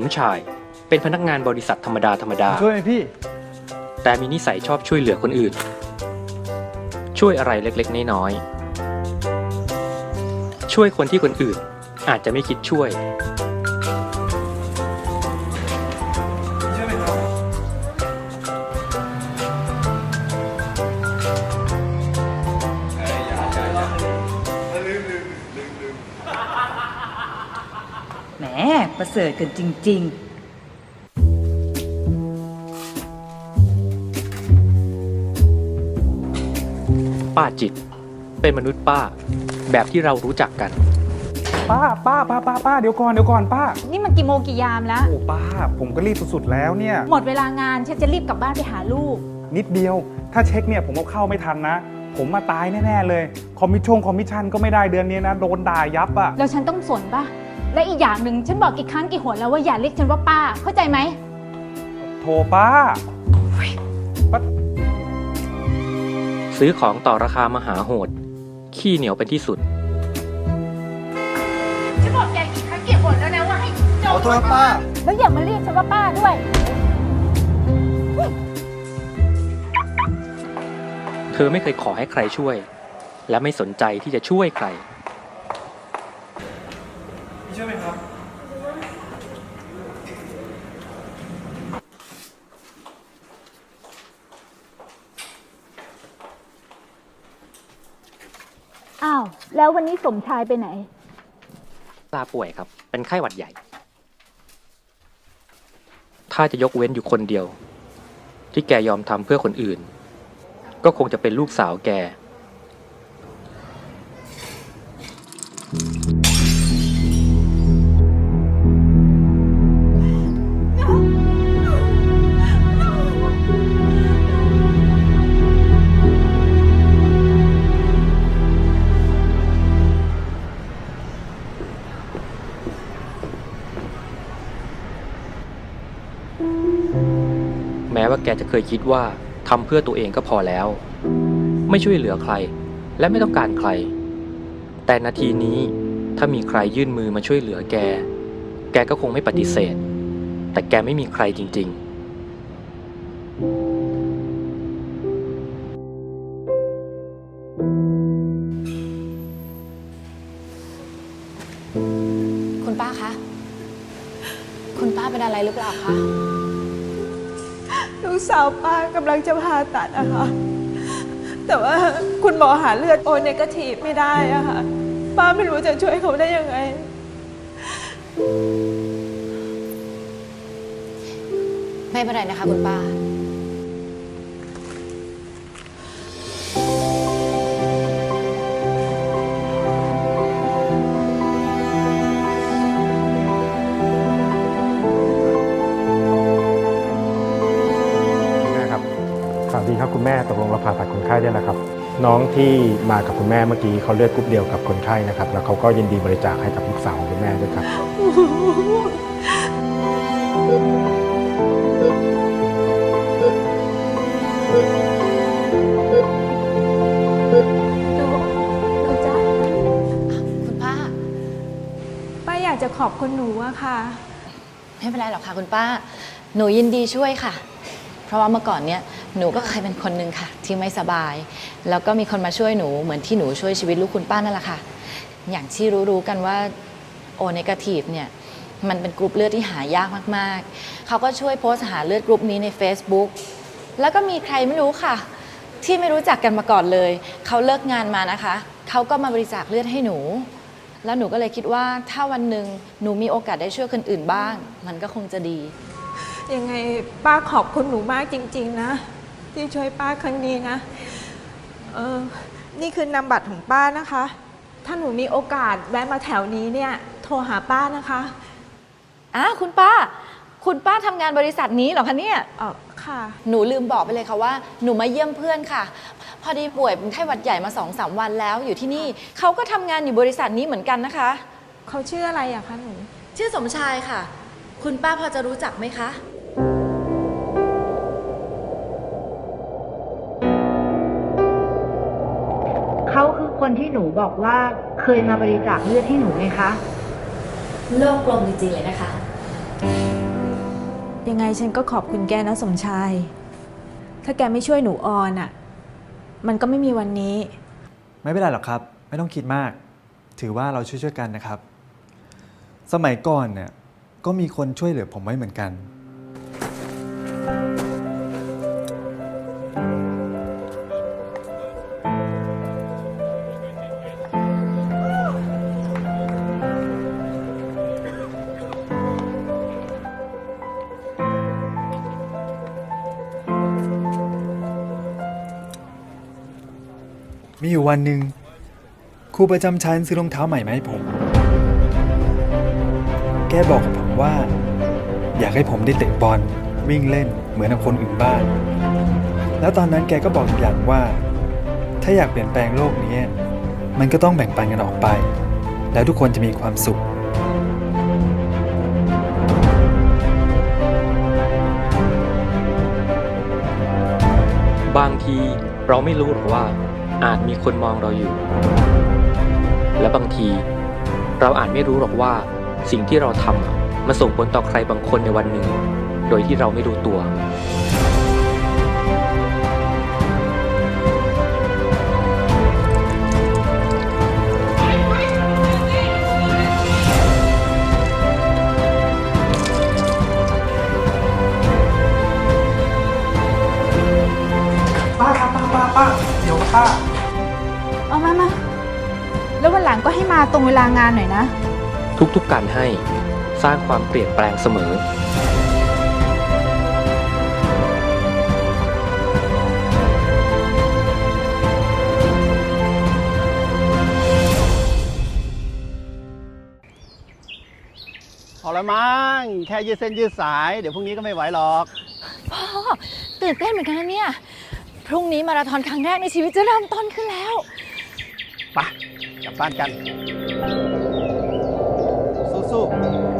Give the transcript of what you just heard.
มชายเป็นพนักงานบริษัทธรรมดาธรรมดา ช่วยไหมพี่ แต่มีนิสัยชอบช่วยเหลือคนอื่น ช่วยอะไรเล็กๆ น้อยๆ ช่วยคนที่คนอื่นอาจจะไม่คิดช่วย ประเสริฐกันจริงป้าจิต เป็นมนุษย์ป้า แบบที่เรารู้จักกัน ป้าป้าป้าป้าป้าเดี๋ยวก่อนเดี๋ยวก่อนป้า นี่มันกี่โมงกี่ยามแล้ว โอ้ป้า ผมก็รีบสุดๆแล้วเนี่ย หมดเวลางานฉันจะรีบกลับบ้านไปหาลูก นิดเดียว ถ้าเช็คเนี่ยผมเอาเข้าไม่ทันนะ ผมมาตายแน่ๆเลย คอมมิชชั่นคอมมิชชั่นก็ไม่ได้เดือนนี้นะ โดนด่ายับอะแล้วฉันต้องสนปะ และอีกอย่างหนึ่งฉันบอกกี่ครั้งกี่หนแล้วว่าอย่าเรียกฉันว่าป้า เข้าใจไหม โทรป้าซื้อของต่อราคามหาโหด ขี้เหนียวเป็นที่สุด ฉันบอกแกกี่ครั้งกี่หนแล้วนะว่าให้จขอโทษป้า แล้วอย่ามาเรียกฉันว่าป้าด้วย เธอไม่เคยขอให้ใครช่วย และไม่สนใจที่จะช่วยใคร ช่วยไหมครับ อ้าวแล้ววันนี้สมชายไปไหน ลาป่วยครับ เป็นไข้หวัดใหญ่ ถ้าจะยกเว้นอยู่คนเดียว ที่แกยอมทำเพื่อคนอื่น ก็คงจะเป็นลูกสาวแก แม้ว่าแกจะเคยคิดว่าทำเพื่อตัวเองก็พอแล้ว ไม่ช่วยเหลือใคร และไม่ต้องการใคร แต่นาทีนี้ถ้ามีใครยื่นมือมาช่วยเหลือแก แกก็คงไม่ปฏิเสธ แต่แกไม่มีใครจริง ๆ คุณป้าคะ คุณป้าเป็นอะไรหรือเปล่าคะ กสาวป้ากำลังจะผ่าตัดอะค่ะ แต่ว่าคุณหมอหาเลือดโอเนกาทีฟไม่ได้อะค่ะ ป้าไม่รู้จะช่วยเขาได้ยังไง ไม่เป็นไรนะคะคุณป้า ข่าวดีครับคุณแม่ตกลงเราผ่าตัดคนไข้ได้แล้วครับ น้องที่มากับคุณแม่เมื่อกี้เขาเลือดกรุ๊ปเดียวกับคนไข้นะครับแล้วเขาก็ยินดีบริจาคให้กับลูกสาวของคุณแม่ด้วยครับ หนูหนูจ้าคุณป้า ป้าอยากจะขอบคุณหนูอะค่ะ ไม่เป็นไรหรอกค่ะคุณป้า หนูยินดีช่วยค่ะ เพราะว่าเมื่อก่อนเนี่ย หนูก็เคยเป็นคนหนึ่งค่ะ ที่ไม่สบาย แล้วก็มีคนมาช่วยหนูเหมือนที่หนูช่วยชีวิตลูกคุณป้านั่นแหละค่ะ อย่างที่รู้ๆกันว่าโอเนกาทีฟเนี่ยมันเป็นกรุ๊ปเลือดที่หายากมากๆ เขาก็ช่วยโพสต์หาเลือดกรุ๊ปนี้ใน Facebook แล้วก็มีใครไม่รู้ค่ะ ที่ไม่รู้จักกันมาก่อนเลย เขาเลิกงานมานะคะ เขาก็มาบริจาคเลือดให้หนู แล้วหนูก็เลยคิดว่าถ้าวันหนึ่งหนูมีโอกาสได้ช่วยคนอื่นบ้าง มันก็คงจะดี ยังไงป้าขอบคุณหนูมากจริง ๆ นะ ที่ช่วยป้าครั้งนี้นะ เออ นี่คือนามบัตรของป้านะคะ ถ้าหนูมีโอกาสแวะมาแถวนี้เนี่ย โทรหาป้านะคะอ้าวคุณป้า คุณป้าทำงานบริษัทนี้เหรอคะเนี่ย เออค่ะ หนูลืมบอกไปเลยค่ะว่าหนูมาเยี่ยมเพื่อนค่ะ พอดีป่วยเป็นไข้หวัดใหญ่มาสองสามวันแล้วอยู่ที่นี่เขาก็ทำงานอยู่บริษัทนี้เหมือนกันนะคะ เขาชื่ออะไรอะคะหนู ชื่อสมชายค่ะ คุณป้าพอจะรู้จักไหมคะ คือคนที่หนูบอกว่าเคยมาบริจาคเลือดให้หนูไหมคะ โลกกลมจริงๆเลยนะคะ ยังไงฉันก็ขอบคุณแกนะสมชาย ถ้าแกไม่ช่วยหนูออนอะ่ะ มันก็ไม่มีวันนี้ ไม่เป็นไรหรอกครับ ไม่ต้องคิดมาก ถือว่าเราช่วยๆกันนะครับ สมัยก่อนเนี่ยก็มีคนช่วยเหลือผมไว้เหมือนกัน มีอยู่วันหนึ่งครูประจำชั้นซื้อรองเท้าใหม่มาให้ผม แกบอกกับผมว่า อยากให้ผมได้เตะบอลวิ่งเล่นเหมือนคนอื่นบ้าง แล้วตอนนั้นแกก็บอกอีกอย่างว่า ถ้าอยากเปลี่ยนแปลงโลกนี้มันก็ต้องแบ่งปันกันออกไป แล้วทุกคนจะมีความสุข บางทีเราไม่รู้หรอกว่า อาจมีคนมองเราอยู่ และบางที เราอาจไม่รู้หรอกว่าสิ่งที่เราทำมันส่งผลต่อใครบางคนในวันหนึ่ง โดยที่เราไม่รู้ตัว เอามามาแล้ววันหลังก็ให้มาตรงเวลางานหน่อยนะ ทุกๆการให้สร้างความเปลี่ยนแปลงเสมอ พอละมั้งแค่ยืดเส้นยืดสาย เดี๋ยวพรุ่งนี้ก็ไม่ไหวหรอก พ่อตื่นเต้นเหมือนกันนะเนี่ย พรุ่งนี้มาราธอนครั้งแรกในชีวิตจะเริ่มต้นขึ้นแล้ว ไปกลับบ้านกัน สู้ๆ